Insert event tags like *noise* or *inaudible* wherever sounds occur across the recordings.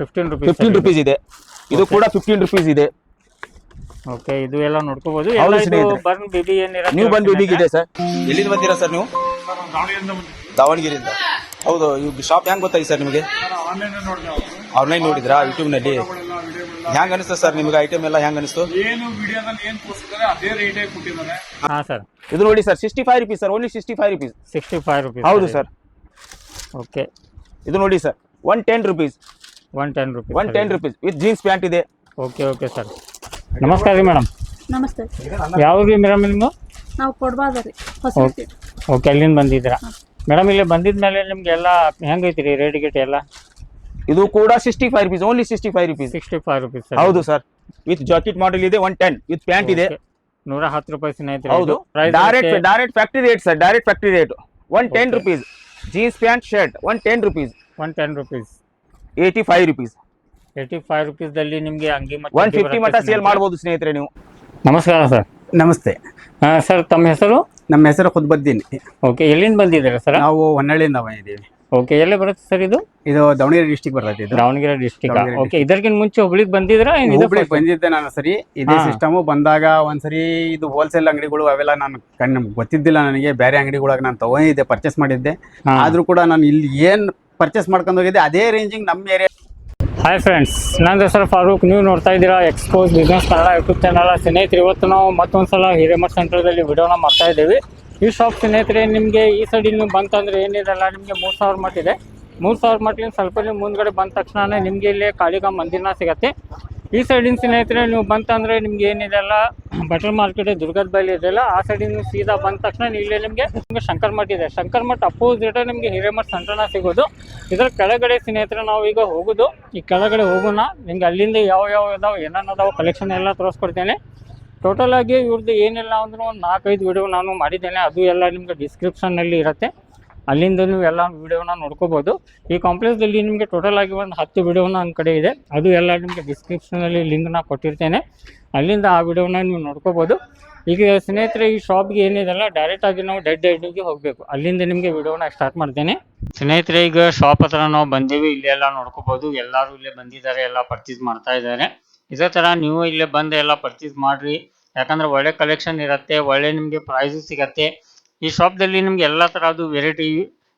Fifteen rupees fifteen rupees ಇದೆ. ಇದು. ಕೂಡ ಫಿಫ್ಟೀನ್ ರುಪೀಸ್ ಇದೆ. ಓಕೆ ಇದು ಎಲ್ಲ ನೋಡ್ಕೋಬಹುದು ಹೌದು ಎಲ್ಲ ಇದು ಸ್ನೇಹಿತರೆ. ಬರ್ನ್ ಬೇಬಿ ಏನಿರುತ್ತೆ ನೀವು ಬಂದು ಬಿಬಿಗೆ ಇದೆ ಸರ್. ಎಲ್ಲಿಂದ ಬಂದಿರಾ ಸರ್ ನೀವು? ದಾವಣಗೆರೆಯಿಂದ. ಹೌದು ಇವ್ ಶಾಪ್ ಹೆಂಗ್ ಗೊತ್ತಾಯ್ತು ಸರ್ ನಿಮಗೆ? ಆನ್ಲೈನ್ ನೋಡಿದ್ರಾ? ಯೂಟ್ಯೂಬ್ನಲ್ಲಿ? ಹೆಂಗ್ ಅನಿಸ್ತು ಸರ್ ನಿಮ್ಗೆ ಐಟಮ್ ಎಲ್ಲ ಹೆಂಗ್ ಅನಿಸ್ತು? ಏನು ವಿಡಿಯೋದಲ್ಲಿ ಏನ್ ತೋರಿಸಿದ್ದಾರೆ ಅದೇ ರೇಟೇ ಕೊಟ್ಟಿದ್ದಾರೆ. ಹಾ ಸರ್ ಇದು ನೋಡಿ sir sixty five rupees sir only sixty five rupees sixty five rupees ಹೌದು ಸರ್. ಓಕೆ ಇದು ನೋಡಿ sir one ten rupees one ten rupees one ten rupees with jeans pant ಇದೆ. ಓಕೆ ಓಕೆ ಸರ್ ನಮಸ್ಕಾರ ರೀ madam ನಮಸ್ತೆ. ಯಾವ ರೀ madam ನಿಮ್ಮದು ನಾವು ಕೊಡ್ಬಾರ್ದ ರೀ ಓಕೆ. ಅಲ್ಲಿಂದ ಬಂದಿದ್ದೀರಾ? ಮೇಡಮ್ ಇಲ್ಲಿ ಬಂದಿದ್ಮೇಲೆ ನಿಮ್ಗೆ ಎಲ್ಲ ಹೆಂಗೈತಿ ರೀ ರೇಟ್ ಗಿಟ್ ಎಲ್ಲ? ಇದು ಕೂಡ sixty five rupees only sixty five rupees sixty five rupees ಹೌದು ಸರ್ ವಿತ್ ಜಾಕೆಟ್ ಮಾಡೆಲ್ ಇದೆ ಒನ್ ಟೆನ್ ವಿತ್ ಪ್ಯಾಂಟ್ ಇದೆ. ನೂರ ಹತ್ತು ರೂಪಾಯಿ ಹೌದು. Direct direct factory rate sir direct factory rate one ten. Rupees jeans pant shirt one ten rupees one ten rupees eighty five rupees eighty five ರುಪೀಸ್ದಲ್ಲಿ ನಿಮಗೆ ಅಂಗಿ ಮತ್ತೆ one fifty ಮಟ್ಟ sale. ಮಾಡ್ಬೋದು ಸ್ನೇಹಿತರೆ ನೀವು. ನಮಸ್ಕಾರ ಸರ್. ನಮಸ್ತೆ. ಸರ್ ತಮ್ಮ ಹೆಸರು? ನಮ್ಮ ಹೆಸರು ಖುದ್ಬದ್ದೀನ್ ಓಕೆ ಎಲ್ಲಿಂದ ಬಂದಿದ್ದೀರಾ ಸರ್? ನಾವು ಹೊನ್ನಳ್ಳಿಯಿಂದ ಬಂದಿದ್ದೀವಿ. ಓಕೆ ಎಲ್ಲಿ ಬರುತ್ತೆ ಸರ್ ಇದು? ಇದು ದಾವಣಗೆರೆ ಡಿಸ್ಟಿಕ್ ಬರ್ತೈತೆ ಇದು. ದಾವಣಗೆರೆ ಡಿಸ್ಟಿಕ್ ದಾವಣಗೆರೆ ಓಕೆ ಇದಕ್ಕಿಂತ ಮುಂಚೆ ಹುಬ್ಳಿಗೆ ಬಂದಿದ್ರಾ ಏನ್ ಇದು ಹುಬ್ಳಿಗೆ ಬಂದಿದ್ದೆ ನಾನು ಸರಿ. ಇದೇ ಹಾ. ಸಿಸ್ಟಮು ಬಂದಾಗ ಒಂದ್ಸರಿ ಇದು ಹೋಲ್ಸೇಲ್ ಅಂಗಡಿಗಳು ಅವೆಲ್ಲ ನಾನು ಕಣ್ಣು ಗೊತ್ತಿದ್ದಿಲ್ಲ ನನಗೆ. ಬೇರೆ ಅಂಗಡಿಗಳಾಗ ನಾನು ತಗೊಂಡಿದ್ದೆ ಪರ್ಚೇಸ್ ಮಾಡಿದ್ದೆ. ಹಾ. ಆದ್ರೂ ಕೂಡ ನಾನು ಇಲ್ಲಿ ಏನ್ ಪರ್ಚೇಸ್ ಮಾಡ್ಕೊಂಡು ಹೋಗಿದ್ದೆ. ಅದೇ ರೇಂಜಿಂಗ್ ನಮ್ಮ ಏರಿಯಾ ಹಾಯ್ ಫ್ರೆಂಡ್ಸ್ ನನ್ನ ಹೆಸರು ಫಾರೂಕ್. ನೀವು ನೋಡ್ತಾ ಇದ್ದೀರಾ expose business Kannada YouTube channel ಸ್ನೇಹಿತರು, ಇವತ್ತು ನಾವು ಮತ್ತೊಂದು ಸಲ ಹಿರೇಮಠ ಸೆಂಟ್ರದಲ್ಲಿ ವಿಡಿಯೋನ ಮಾಡ್ತಾ ಇದ್ದೀವಿ. ಈ ಶಾಪ್ ಸ್ನೇಹಿತರೆ, ನಿಮಗೆ ಈ ಸೈಡ್ ನೀವು ಬಂತಂದ್ರೆ ಏನಿರಲ್ಲ, ನಿಮಗೆ ಮೂರು ಸಾವಿರ ಮಟ್ಟಿದೆ. ಮೂರು ಸಾವಿರ ಮಟ್ಟಿನ ಸ್ವಲ್ಪ ನೀವು ಮುಂದ್ಗಡೆ ಬಂದ ತಕ್ಷಣ ನಿಮಗೆ ಇಲ್ಲಿ ಕಾಳಿಕಾ ಮಂದಿರನ ಸಿಗತ್ತೆ. ಈ ಸೈಡಿನ ಸ್ನೇಹಿತರೆ, ನೀವು ಬಂತಂದ್ರೆ ನಿಮ್ಗೆ ಏನಿದೆಲ್ಲ *clears throat* ಬಟರ್ ಮಾರ್ಕೆಟ್, ದುರ್ಗದ ಬೈಲಿ ಇದೆಯಲ್ಲ ಆ ಸೈಡಿಗೆ ನೀವು ಸೀದಾ ಬಂದ ತಕ್ಷಣ ಇಲ್ಲೇ ನಿಮಗೆ ನಿಮಗೆ ಶಂಕರ್ ಮಠ ಇದೆ. ಶಂಕರ್ ಮಠ ಅಪೋಸಿಟ್ ನಿಮಗೆ ಹಿರೇಮಠ ಸಂತಾನ ಸಿಗೋದು. ಇದರ ಕೆಳಗಡೆ ಸ್ನೇಹಿತರೆ, ನಾವು ಈಗ ಹೋಗೋದು. ಈ ಕೆಳಗಡೆ ಹೋಗೋಣ. ನಿಮ್ಗೆ ಅಲ್ಲಿಂದ ಯಾವ ಯಾವ ಇದಾವ ಅದಾವ ಕಲೆಕ್ಷನ್ ಎಲ್ಲ ತೋರಿಸ್ಕೊಡ್ತೇನೆ. ಟೋಟಲ್ ಆಗಿ ಇವ್ರದ್ದು ಏನಿಲ್ಲ ಅಂದ್ರೂ ಒಂದು ನಾಲ್ಕೈದು ವಿಡಿಯೋ ನಾನು ಮಾಡಿದ್ದೇನೆ. ಅದು ಎಲ್ಲ ನಿಮಗೆ ಡಿಸ್ಕ್ರಿಪ್ಷನ್ನಲ್ಲಿ ಇರುತ್ತೆ. ಅಲ್ಲಿಂದ ನೀವು ಎಲ್ಲ ವಿಡಿಯೋನ ನೋಡ್ಕೋಬಹುದು ಈ ಕಾಂಪ್ಲೆಕ್ಸ್ ಅಲ್ಲಿ ನಿಮಗೆ ಟೋಟಲ್ ಆಗಿ ಒಂದು ಹತ್ತು ವಿಡಿಯೋನ ನನ್ನ ಕಡೆ ಇದೆ. ಅದು ಎಲ್ಲ ನಿಮಗೆ ಡಿಸ್ಕ್ರಿಪ್ಷನಲ್ಲಿ ಲಿಂಕ್ನ ಕೊಟ್ಟಿರ್ತೇನೆ. ಅಲ್ಲಿಂದ ಆ ವಿಡಿಯೋನ ನೀವು ನೋಡ್ಕೋಬೋದು. ಈಗ ಸ್ನೇಹಿತರೆ, ಈ ಶಾಪ್ಗೆ ಏನಿದೆಲ್ಲ ಡೈರೆಕ್ಟ್ ಆಗಿ ನಾವು ಡೆಡ್ ಐಡಿಗೆ ಹೋಗಬೇಕು. ಅಲ್ಲಿಂದ ನಿಮಗೆ ವಿಡಿಯೋನ ಸ್ಟಾರ್ಟ್ ಮಾಡ್ತೇನೆ. ಸ್ನೇಹಿತರೆ, ಈಗ ಶಾಪ್ ಹತ್ರ ನಾವು ಬಂದೀವಿ. ಇಲ್ಲಿ ಎಲ್ಲ ನೋಡ್ಕೋಬಹುದು ಎಲ್ಲರೂ ಇಲ್ಲೇ ಬಂದಿದ್ದಾರೆ. ಎಲ್ಲ ಪರ್ಚೇಸ್ ಮಾಡ್ತಾ ಇದ್ದಾರೆ. ಇದೇ ತರ ನೀವು ಇಲ್ಲೇ ಬಂದು ಎಲ್ಲ ಪರ್ಚೇಸ್ ಮಾಡ್ರಿ. ಯಾಕಂದ್ರೆ ಒಳ್ಳೆ ಕಲೆಕ್ಷನ್ ಇರುತ್ತೆ. ಒಳ್ಳೆ ನಿಮಗೆ ಪ್ರೈಸು ಸಿಗತ್ತೆ. ಈ ಶಾಪ್ದಲ್ಲಿ ನಿಮ್ಗೆ ಎಲ್ಲ ತರಹದ್ದು ವೆರೈಟಿ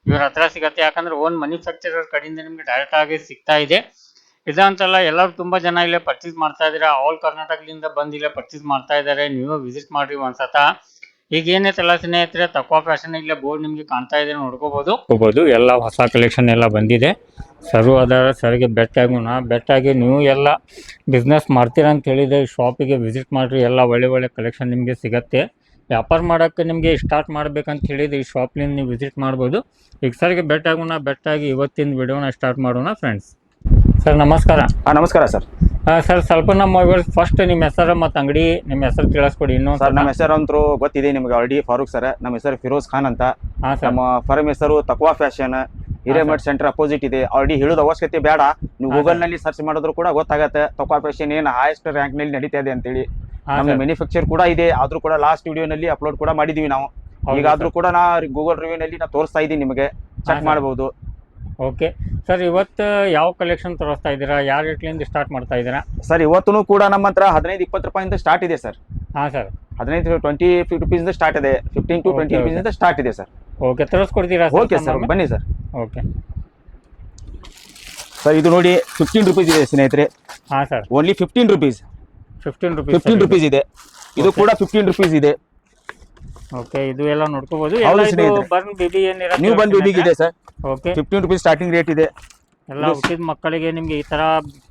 ಇವ್ರ ಹತ್ರ ಸಿಗತ್ತೆ. ಯಾಕಂದ್ರೆ ಓನ್ ಮ್ಯಾನುಫ್ಯಾಕ್ಚರರ್ ಕಡೆಯಿಂದ ನಿಮ್ಗೆ ಡೈರೆಕ್ಟ್ ಆಗಿ ಸಿಗ್ತಾ ಇದೆ. ಇದಂತಲ್ಲ ಎಲ್ಲರೂ ತುಂಬಾ ಜನ ಇಲ್ಲೇ ಪರ್ಚೇಸ್ ಮಾಡ್ತಾ ಇದ್ದಾರೆ? ಆಲ್ ಕರ್ನಾಟಕದಿಂದ ಬಂದು ಇಲ್ಲೇ ಪರ್ಚೇಸ್ ಮಾಡ್ತಾ ಇದ್ದಾರೆ. ನೀವು ವಿಸಿಟ್ ಮಾಡ್ರಿ ಒಂದ್ಸತ. ಈಗ ಏನೈತಲ್ಲ ಸ್ನೇಹಿತರೆ ತಕ್ಕ ಫ್ಯಾಷನ್ ಇಲ್ಲೇ ಬೋರ್ಡ್ ನಿಮ್ಗೆ ಕಾಣ್ತಾ ಇದೆ ನೋಡ್ಕೋಬಹುದು ಹೋಗ್ಬೋದು ಎಲ್ಲ ಹೊಸ ಕಲೆಕ್ಷನ್ ಎಲ್ಲ ಬಂದಿದೆ. ಸರು ಅದರ, ಸರ್ಗೆ ಬೆಟ್ ಬೆಟ್ಟಾಗಿ ನೀವು ಎಲ್ಲ ಬಿಸ್ನೆಸ್ ಮಾಡ್ತೀರಾ ಅಂತ ಹೇಳಿದ್ರೆ ಶಾಪಿಗೆ ವಿಸಿಟ್ ಮಾಡ್ರಿ. ಎಲ್ಲ ಒಳ್ಳೆ ಒಳ್ಳೆ ಕಲೆಕ್ಷನ್ ನಿಮಗೆ ಸಿಗತ್ತೆ. ವ್ಯಾಪಾರ ಮಾಡೋಕ್ಕೆ ನಿಮಗೆ ಸ್ಟಾರ್ಟ್ ಮಾಡಬೇಕಂತ ಹೇಳಿದ್ರೆ ಈ ಶಾಪ್ಲಿಂದ ನೀವು ವಿಸಿಟ್ ಮಾಡ್ಬೋದು. ಈಗ ಸರ್ಗೆ ಬೆಟ್ಟಾಗೋಣ ಬೆಟ್ಟಾಗಿ ಇವತ್ತಿನ ವಿಡಿಯೋನ ಸ್ಟಾರ್ಟ್ ಮಾಡೋಣ ಫ್ರೆಂಡ್ಸ್ ಸರ್ ನಮಸ್ಕಾರ. ಹಾಂ ನಮಸ್ಕಾರ ಸರ್ ಸರ್ ಸ್ವಲ್ಪ ನಮ್ಮ ಫಸ್ಟ್ ನಿಮ್ಮ ಹೆಸರು ಮತ್ತು ಅಂಗಡಿ ನಿಮ್ಮ ಹೆಸರು ತಿಳಿಸ್ಕೊಡಿ ಇನ್ನೊಂದು ಸರ್ ನಮ್ಮ ಹೆಸರು ಅಂತೂ ಗೊತ್ತಿದೆ ನಿಮಗೆ ಆಲ್ರೆಡಿ ಫಾರೂಕ್ ಸರ್ ನಮ್ಮ ಹೆಸರು ಫಿರೋಜ್ ಖಾನ್ ಅಂತ. ಹಾಂ ಸರ್ ನಮ್ಮ ಫರ್ಮ್ ಹೆಸರು Taqwa fashion Hiremath centre opposite ಇದೆ. ಆಲ್ರೆಡಿ ಹೇಳೋದು ಅವಶ್ಯಕತೆ ಬೇಡ. ನೀವು ಗೂಗಲ್ನಲ್ಲಿ ಗೂಗಲ್ನಲ್ಲಿ ಸರ್ಚ್ ಮಾಡಿದ್ರು ಕೂಡ ಗೊತ್ತಾಗತ್ತೆ. ತಕ್ವಾ ಫ್ಯಾಷನ್ ಏನು ಹೈಯೆಸ್ಟ್ ರ್ಯಾಂಕ್ನಲ್ಲಿ ನಡೀತಾ ಇದೆ ಅಂತೇಳಿ. ನಮ್ಮ ಮ್ಯಾನುಫ್ಯಾಕ್ಚರ್ ಕೂಡ ಇದೆ ಆದ್ರೂ ಕೂಡ ಲಾಸ್ಟ್ ವಿಡಿಯೋನಲ್ಲಿ ಅಪ್ಲೋಡ್ ಕೂಡ ಮಾಡಿದೀವಿ ನಾವು. ಈಗ ಈಗಾದ್ರೂ ಕೂಡ ನಾ ಗೂಗಲ್ ರಿವ್ಯೂನಲ್ಲಿ ನಾ ತೋರಿಸ್ತಾ ಇದ್ದೀನಿ ನಿಮಗೆ ಚೆಕ್. ಮಾಡಬಹುದು ಓಕೆ. ಸರ್ ಇವತ್ತು ಯಾವ ಕಲೆಕ್ಷನ್ ತೋರಿಸ್ತಾ ಇದ್ದೀರಾ? ಯಾವ ರೇಟ್ಲಿಂದ ಸ್ಟಾರ್ಟ್ ಮಾಡ್ತಾ ಇದ್ದೀರಾ? ಸರ್ ಇವತ್ತು ಕೂಡ ನಮ್ಮ ಹತ್ರ ಹದಿನೈದು ಇಪ್ಪತ್ತು ರೂಪಾಯಿಂದ ಸ್ಟಾರ್ಟ್ ಇದೆ ಸರ್. ಹಾಂ ಸರ್. ಹದಿನೈದು ಟ್ವೆಂಟಿ ರುಪೀಸ್ ಸ್ಟಾರ್ಟ್ ಇದೆ ಫಿಫ್ಟೀನ್ ಟು ಟ್ವೆಂಟಿ ರುಪೀಸಿಂದ ರುಪೀಸ್ ಸ್ಟಾರ್ಟ್ ಇದೆ ಸರ್. ಓಕೆ ತರಿಸ್ಕೊಡ್ತೀರಾ ಓಕೆ ಸರ್ ಬನ್ನಿ ಸರ್. ಓಕೆ. ಸರ್ ಇದು ನೋಡಿ ಫಿಫ್ಟೀನ್ ರುಪೀಸ್ ಇದೆ ಸ್ನೇಹಿತರೆ. ಹಾಂ sir. Only fifteen rupees fifteen rupees fifteen rupees ಇದೆ. ಇದು ಕೂಡ ಫಿಫ್ಟೀನ್ ರುಪೀಸ್ ಇದೆ. ಓಕೆ ಇದು ಎಲ್ಲ ನೋಡ್ಕೋಬಹುದು ಎಲ್ಲ ಇದು ಬರ್ನ್ ಬೇಬಿ ಏನಿರುತ್ತೆ ನ್ಯೂ ಇದೆ sir. Okay fifteen rupees starting rate ಇದೆ. ಎಲ್ಲ ಹುಟ್ಟಿದ ಮಕ್ಕಳಿಗೆ ನಿಮ್ಗೆ ಈ ತರ